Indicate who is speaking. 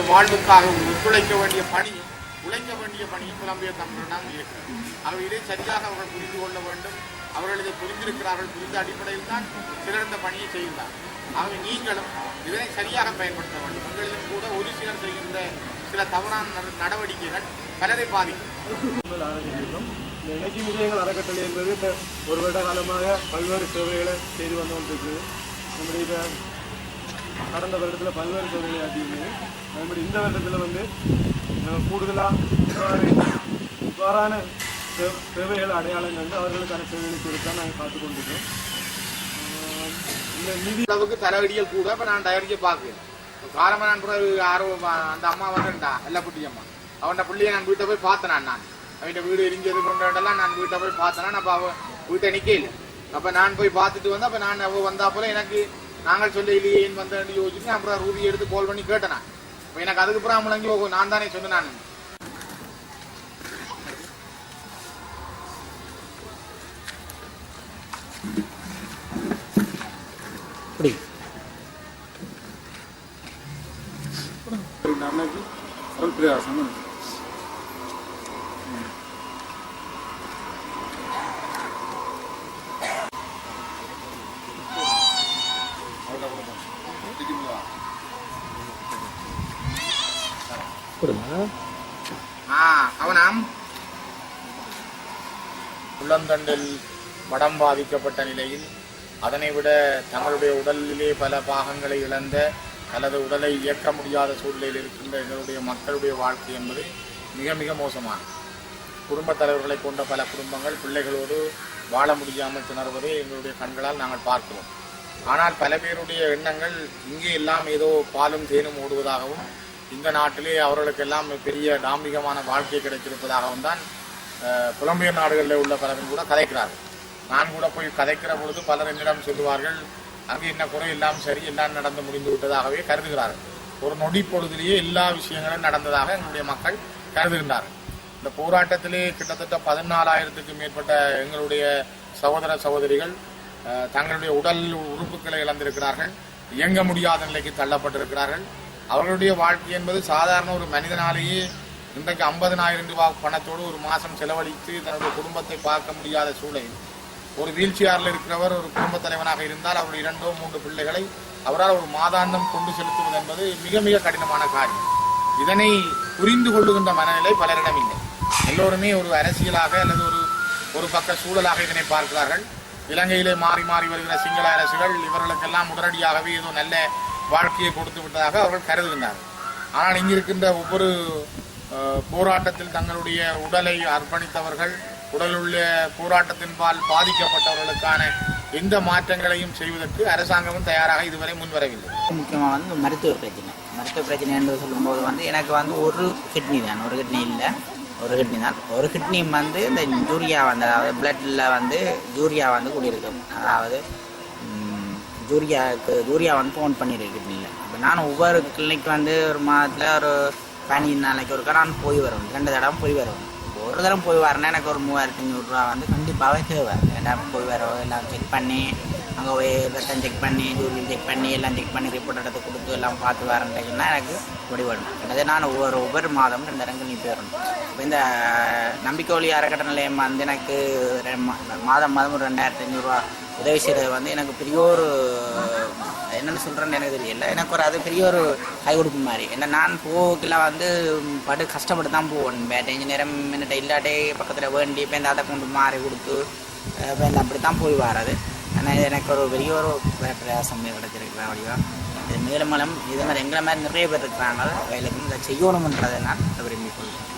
Speaker 1: வாழ்வுக்காக ஒத்துழைக்க வேண்டிய பணியும் உழைக்க வேண்டிய பணியும் புலம்பிய தமிழனாக இருக்கிறது ஆகவே இதை சரியாக அவர்கள் புரிந்து கொள்ள வேண்டும். அவர்கள் இதை புரிந்திருக்கிறார்கள். புரிந்த அடிப்படையில் தான் சிலர் இந்த பணியை செய்கிறார். ஆகவே நீங்களும் இதனை சரியாக பயன்படுத்த வேண்டும். உங்களிலும் கூட ஒரு சிலர் செய்கின்ற சில தவறான நட- நடவடிக்கைகள் பலரை பாதிக்கும்.
Speaker 2: முதல் விஜயங்கள் அறக்கட்டளை என்பது ஒரு வருட காலமாக பல்வேறு சேவைகளை செய்து வந்து கொண்டிருக்குது நம்முடைய கடந்த வருடத்தில் பல்வேறு சேவைகளை ஆற்றியிருந்தது மாதிரி இந்த வருடத்தில் வந்து கூடுதலாக இவ்வாறு இவ்வாறான சே- சேவைகளை அடையாளம் கண்டு அவர்களுக்கான சேவைகளை கொடுத்தா நாங்கள் பார்த்து கொண்டிருக்கோம் இந்த நிதி
Speaker 1: அளவுக்கு தலைவடிகள் கூட இப்போ நான் டயரிக்க பார்க்குறேன் காலமாக நான் கூட ஆர்வம் அந்த அம்மா வந்துட்டா எல்லாப்பட்டி அம்மா. அவன் பிள்ளைய நான் வீட்டை போய் பார்த்தேன் நான். அவன் வீடு எரிஞ்சது கொண்டாடலாம் நான் வீட்டை போய் பார்த்தேன்னா அப்போ அவன் வீட்டை நிற்கல அப்போ நான் போய் பார்த்துட்டு வந்தேன் அப்போ நான் அவள் வந்தா போல எனக்கு நாங்கள் சொல்ல இல்லையே ஏன் வந்தேன்னு யோசிச்சு அப்புறம் ரூபி எடுத்து கால் பண்ணி கேட்டேன். அப்போ எனக்கு அதுக்கப்புறம் முழங்கி ஓ நான் தானே சொன்னேன் நான்
Speaker 2: அன்னைக்கு சொல் பிரயாசம்
Speaker 1: ஆ அவனாம் உள்ளந்தண்டில் படம் பாதிக்கப்பட்ட நிலையில் அதனை விட தங்களுடைய உடலிலே பல பாகங்களை இழந்த அல்லது உடலை இயக்க முடியாத சூழ்நிலையில் இருக்கின்ற எங்களுடைய மக்களுடைய வாழ்க்கை என்பது மிக மிக மோசமான குடும்பத் தலைவர்களை கொண்ட பல குடும்பங்கள் பிள்ளைகளோடு வாழ முடியாமல் திணறுவதை எங்களுடைய கண்களால் நாங்கள் பார்க்கிறோம். ஆனால் பல பேருடைய எண்ணங்கள் இங்கே எல்லாம் ஏதோ பாலும் தேனும் ஓடுவதாகவும் இந்த நாட்டிலே அவர்களுக்கெல்லாம் பெரிய தாம்பிகமான வாழ்க்கை கிடைத்திருப்பதாகவும் தான் புலம்பெயர் நாடுகளில் உள்ள பலரும் கூட கதைக்கிறார்கள். நான் கூட போய் கதைக்கிற பொழுது பலர் என்னிடம் சொல்லுவார்கள் அங்கே என்ன குறை எல்லாம் சரி எல்லாம் நடந்து முடிந்து விட்டதாகவே கருதுகிறார்கள். ஒரு நொடி பொழுதிலேயே எல்லா விஷயங்களும் நடந்ததாக எங்களுடைய மக்கள் கருதுகின்றார்கள். இந்த போராட்டத்திலே கிட்டத்தட்ட பதினாலாயிரத்துக்கு மேற்பட்ட எங்களுடைய சகோதர சகோதரிகள் தங்களுடைய உடல் உறுப்புகளை இழந்திருக்கிறார்கள் இயங்க முடியாத நிலைக்கு தள்ளப்பட்டிருக்கிறார்கள். அவர்களுடைய வாழ்க்கை என்பது சாதாரண ஒரு மனிதனாலேயே இன்றைக்கு ஐம்பதனாயிரம் ரூபாய் பணத்தோடு ஒரு மாதம் செலவழித்து தன்னுடைய குடும்பத்தை பார்க்க முடியாத சூழல் ஒரு வீழ்ச்சியாரில் இருக்கிறவர் ஒரு குடும்பத் தலைவனாக இருந்தால் அவருடைய இரண்டோ மூன்று பிள்ளைகளை அவரால் ஒரு மாதாந்தம் கொண்டு செலுத்துவது என்பது மிக மிக கடினமான காரியம். இதனை புரிந்து கொள்ளுகின்ற மனநிலை பலரிடம் இல்லை எல்லோருமே ஒரு அரசியலாக அல்லது ஒரு ஒரு பக்க சூழலாக இதனை பார்க்கிறார்கள். இலங்கையிலே மாறி மாறி வருகிற சிங்கள அரசுகள் இவர்களுக்கெல்லாம் உடனடியாகவே ஏதோ நல்ல வாழ்க்கையை கொடுத்து விட்டதாக அவர்கள் கருதுகின்றார்கள். ஆனால் இங்கிருக்கின்ற ஒவ்வொரு போராட்டத்தில் தங்களுடைய உடலை அர்ப்பணித்தவர்கள் உடலுள்ள போராட்டத்தின் பால் பாதிக்கப்பட்டவர்களுக்கான எந்த மாற்றங்களையும் செய்வதற்கு அரசாங்கமும் தயாராக இதுவரை முன்வரவில்லை.
Speaker 3: முக்கியமாக வந்து மருத்துவ பிரச்சனை. மருத்துவ பிரச்சனை என்று சொல்லும்போது வந்து எனக்கு வந்து ஒரு கிட்னி தான். ஒரு கிட்னி இல்லை. ஒரு கிட்னி தான். ஒரு கிட்னி வந்து இந்த ஜூரியா வந்து அதாவது பிளட்டில் வந்து ஜூரியா வந்து கூடியிருக்கும். அதாவது ம், ஜூரியாவுக்கு ஜூரியா வந்து ஃபோன் பண்ணியிருக்கீங்க இப்போ நான் ஒவ்வொரு கிளினிக் வந்து ஒரு மாதத்தில் ஒரு பதினஞ்சு நாளைக்கு ஒருக்கா நான் போய் வருவேன். ரெண்டு தடவை போய் வருவேன். ஒரு தடவை போய் வரேன்னா எனக்கு ஒரு மூவாயிரத்தி ஐநூறுரூவா வந்து கண்டிப்பாகவே தேவை. ஏன்னா போய் வர எல்லாம் செக் பண்ணி அங்கே போய் ரத்தம் செக் பண்ணி ஜூரி செக் பண்ணி எல்லாம் செக் பண்ணி ரிப்போர்ட் எடுத்து கொடுத்து எல்லாம் பார்த்து வரேன்ட்டுன்னா எனக்கு முடிவடும் கிட்டத்தட்ட நான் ஒவ்வொரு ஒவ்வொரு மாதம் ரெண்டு இடங்கள் நீ போயிடணும் இப்போ இந்த நம்பிக்கை ஒளி அறக்கட்டளை நிலையம் வந்து எனக்கு மா- மாதம் மாதம் ஒரு ரெண்டாயிரத்தி ஐநூறுரூவா உதவி செய்கிறது வந்து எனக்கு பெரிய ஒரு என்னென்னு சொல்கிறேன்னு எனக்கு தெரியல. எனக்கு ஒரு அது பெரிய ஒரு கை கொடுப்பு மாதிரி. ஏன்னா நான் போக்கெல்லாம் வந்து படு கஷ்டப்பட்டு தான் போவேன் பேட்டை நேரம் என்னட்ட இல்லாட்டே பக்கத்தில் வேண்டி இப்போ இந்த அதை கொண்டு மாறி கொடுத்து இப்போ இந்த அப்படி தான் போய் வராது ஆனால் இது எனக்கு ஒரு பெரிய ஒரு பிரயாசம் கிடச்சிருக்கிறேன் அப்படியா? இது மேலும் மேலும் இதே மாதிரி எங்களை மாதிரி நிறைய பேர் இருக்கிறாங்க. வயலுக்கு இதை செய்யணுன்றதை நான் விரும்பி கொள்கிறேன்.